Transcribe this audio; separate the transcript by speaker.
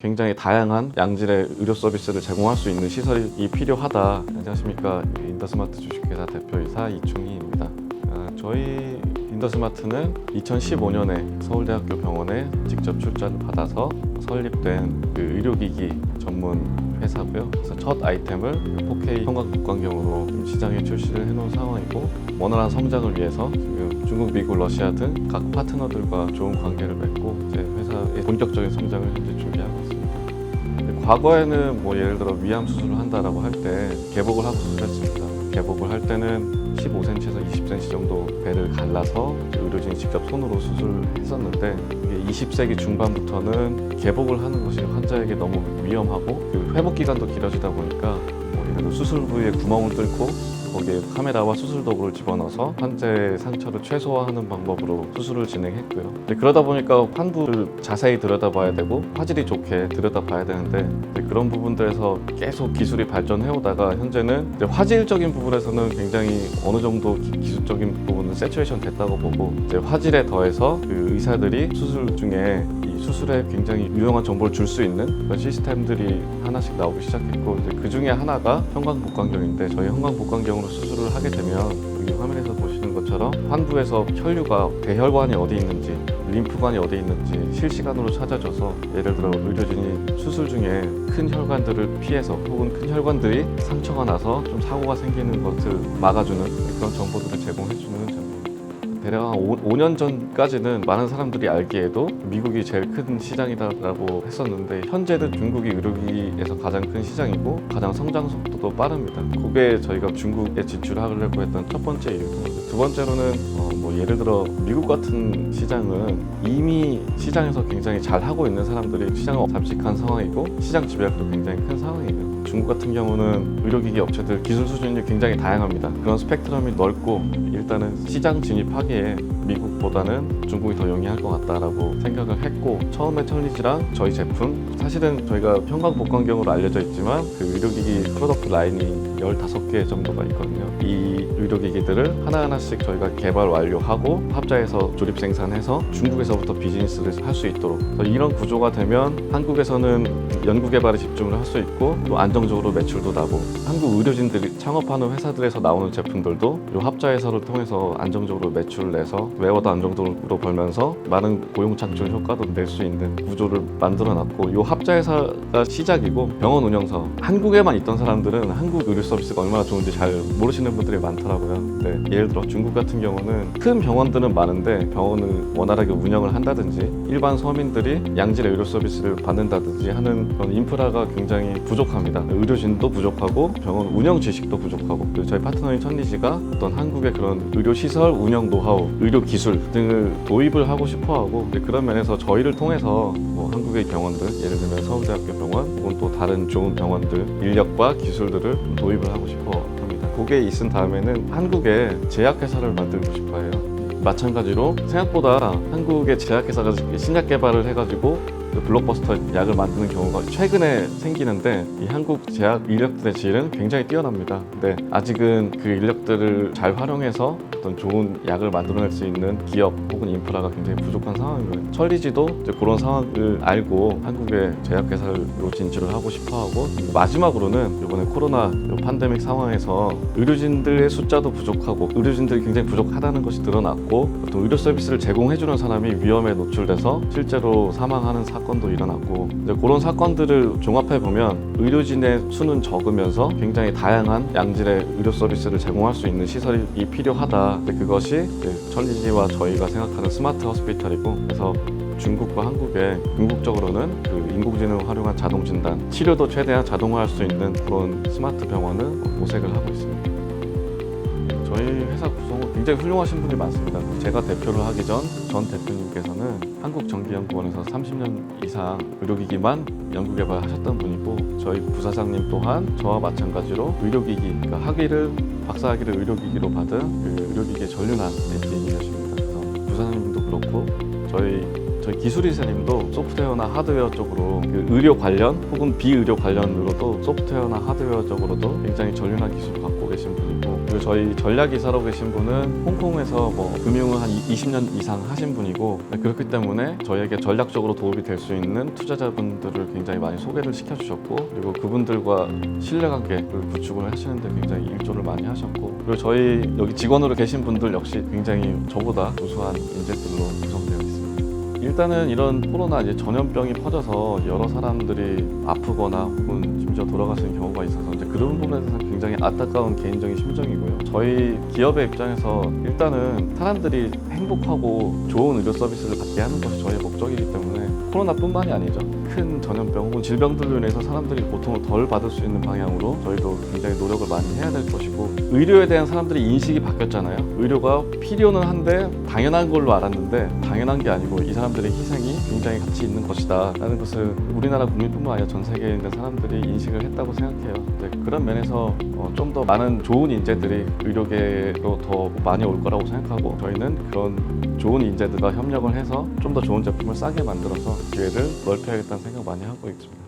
Speaker 1: 굉장히 다양한 양질의 의료 서비스를 제공할 수 있는 시설이 필요하다. 안녕하십니까 인더스마트 주식회사 대표이사 이충희입니다. 아, 저희 인더스마트는 2015년에 서울대학교 병원에 직접 출자를 받아서 설립된 그 의료기기 전문 회사고요. 그래서 첫 아이템을 4K 형광 복광경으로 시장에 출시를 해놓은 상황이고 원활한 성장을 위해서 지금 중국, 미국, 러시아 등 각 파트너들과 좋은 관계를 맺고 이제 회사의 본격적인 성장을 현재 준비하고 과거에는 뭐 예를 들어 위암 수술을 한다라고 할 때 개복을 하고 수술했습니다. 개복을 할 때는 15cm에서 20cm 정도 배를 갈라서 의료진이 직접 손으로 수술했었는데 이게 20세기 중반부터는 개복을 하는 것이 환자에게 너무 위험하고 그 회복 기간도 길어지다 보니까 뭐 예를 들어 수술 부위에 구멍을 뚫고 거기에 카메라와 수술 도구를 집어넣어서 환자의 상처를 최소화하는 방법으로 수술을 진행했고요. 그러다 보니까 환부를 자세히 들여다봐야 되고 화질이 좋게 들여다봐야 되는데 그런 부분들에서 계속 기술이 발전해 오다가 현재는 화질적인 부분에서는 굉장히 어느 정도 기, 기술적인 부분은 세츄레이션 됐다고 보고 화질에 더해서 그 의사들이 수술 중에 이 수술에 굉장히 유용한 정보를 줄 수 있는 그런 시스템들이 하나씩 나오기 시작했고 그 중에 하나가 형광복광경인데 저희 형광복광경으로 수술을 하게 되면 여기 화면에서 보시는 것처럼 환부에서 혈류가 대혈관이 어디 있는지 림프관이 어디 있는지 실시간으로 찾아줘서 예를 들어 의료진이 수술 중에 큰 혈관들을 피해서 혹은 큰 혈관들이 상처가 나서 좀 사고가 생기는 것을 막아주는 그런 정보들을 제공해주는 제품입니다. 대략 한 5, 년 전까지는 많은 사람들이 알기에도 미국이 제일 큰 시장이다라고 했었는데 현재는 중국이 의료기에서 가장 큰 시장이고 가장 성장 속도도 빠릅니다. 그게 저희가 중국에 진출하려고 했던 첫 번째 이유고 두 번째로는 어, 뭐 예를 들어 미국 같은 시장은 이미 시장에서 굉장히 잘 하고 있는 사람들이 시장을 잠식한 상황이고 시장 지배력도 굉장히 큰 상황이에요. 중국 같은 경우는 의료기기 업체들 기술 수준이 굉장히 다양합니다. 그런 스펙트럼이 넓고 일단은 시장 진입하기에 미국보다는 중국이 더 용이할 것 같다라고 생각을 했고 처음에 천리지랑 저희 제품 사실은 저희가 형광복광경으로 알려져 있지만 그 의료기기 프로덕트 라인이 15개 정도가 있거든요. 이 의료기기들을 하나하나씩 저희가 개발 완료 하고 합자해서 조립 생산해서 중국에서부터 비즈니스를 할 수 있도록 이런 구조가 되면 한국에서는 연구 개발에 집중을 할 수 있고 또 안정적으로 매출도 나고 한국 의료진들이 창업하는 회사들에서 나오는 제품들도 이 합자 회사를 통해서 안정적으로 매출을 내서 매월도 안정적으로 벌면서 많은 고용 창출 효과도 낼 수 있는 구조를 만들어 놨고 이 합자 회사가 시작이고 병원 운영사업 한국에만 있던 사람들은 한국 의료 서비스가 얼마나 좋은지 잘 모르시는 분들이 많더라고요. 근데 예를 들어 중국 같은 경우는 큰 병원들은 많은데 병원을 원활하게 운영을 한다든지 일반 서민들이 양질의 의료 서비스를 받는다든지 하는 그런 인프라가 굉장히 부족합니다. 의료진도 부족하고 병원 운영 지식도 부족하고 그리고 저희 파트너인 천리지가 어떤 한국의 그런 의료 시설 운영 노하우, 의료 기술 등을 도입을 하고 싶어하고 그런 면에서 저희를 통해서 뭐 한국의 병원들 예를 들면 서울대학교 병원 혹은 또 다른 좋은 병원들 인력과 기술들을 좀 도입을 하고 싶어 그게 있은 다음에는 한국에 제약회사를 만들고 싶어 해요. 마찬가지로 생각보다 한국의 제약회사가 신약 개발을 해가지고 그 블록버스터 약을 만드는 경우가 최근에 생기는데 이 한국 제약 인력들의 질은 굉장히 뛰어납니다. 근데 아직은 그 인력들을 잘 활용해서 어떤 좋은 약을 만들어낼 수 있는 기업 혹은 인프라가 굉장히 부족한 상황이고요. 천리지도 이제 그런 상황을 알고 한국의 제약회사로 진출을 하고 싶어하고 마지막으로는 이번에 코로나 요 팬데믹 상황에서 의료진들의 숫자도 부족하고 의료진들이 굉장히 부족하다는 것이 드러났고 또 의료 서비스를 제공해주는 사람이 위험에 노출돼서 실제로 사망하는 사 건도 일어났고 이제 그런 사건들을 종합해 보면 의료진의 수는 적으면서 굉장히 다양한 양질의 의료 서비스를 제공할 수 있는 시설이 필요하다. 그것이 천리지와 저희가 생각하는 스마트 허스피탈이고 그래서 중국과 한국에 궁극적으로는 그 인공지능을 활용한 자동 진단, 치료도 최대한 자동화할 수 있는 그런 스마트 병원을 모색을 하고 있습니다. 회사 구성은 굉장히 훌륭하신 분이 많습니다. 제가 대표를 하기 전 전 대표님께서는 한국전기연구원에서 30년 이상 의료기기만 연구개발 하셨던 분이고 저희 부사장님 또한 저와 마찬가지로 의료기기, 그러니까 학위를 박사학위를 의료기기로 받은 그 의료기기의 전륜한 엔지니어십니다. 그래서 부사장님도 그렇고 저희 저희 기술이사님도 소프트웨어나 하드웨어 쪽으로 그 의료 관련 혹은 비의료 관련으로도 소프트웨어나 하드웨어 쪽으로도 굉장히 전륜한 기술을 갖고 계신 분이고 그리고 저희 전략 이사로 계신 분은 홍콩에서 뭐 금융을 한 20년 이상 하신 분이고 그렇기 때문에 저희에게 전략적으로 도움이 될 수 있는 투자자분들을 굉장히 많이 소개를 시켜주셨고 그리고 그분들과 신뢰관계를 구축을 하시는데 굉장히 일조를 많이 하셨고 그리고 저희 여기 직원으로 계신 분들 역시 굉장히 저보다 우수한 인재들로 구성되어 있습니다. 일단은 이런 코로나 이제 전염병이 퍼져서 여러 사람들이 아프거나 혹은 심지어 돌아가시는 경우가 있어서 이제 그런 부분에 대해서 굉장히 안타까운 개인적인 심정이고요. 저희 기업의 입장에서 일단은 사람들이 행복하고 좋은 의료 서비스를 받게 하는 것이 저희의 목적이기 때문에 코로나뿐만이 아니죠. 큰 전염병 혹은 질병들로 인해서 사람들이 고통을 덜 받을 수 있는 방향으로 저희도 굉장히 노력을 많이 해야 될 것이고 의료에 대한 사람들이 인식이 바뀌었잖아요. 의료가 필요는 한데 당연한 걸로 알았는데 당연한 게 아니고 이 사람들의 희생이 굉장히 가치 있는 것이다 라는 것을 우리나라 국민뿐만 아니라 전 세계에 있는 사람들이 인식을 했다고 생각해요. 네, 그런 면에서 어, 좀더 많은 좋은 인재들이 의료계로 더 많이 올 거라고 생각하고 저희는 그런 좋은 인재들과 협력을 해서 좀 더 좋은 제품을 싸게 만들어서 기회를 넓혀야겠다는 생각 많이 하고 있습니다.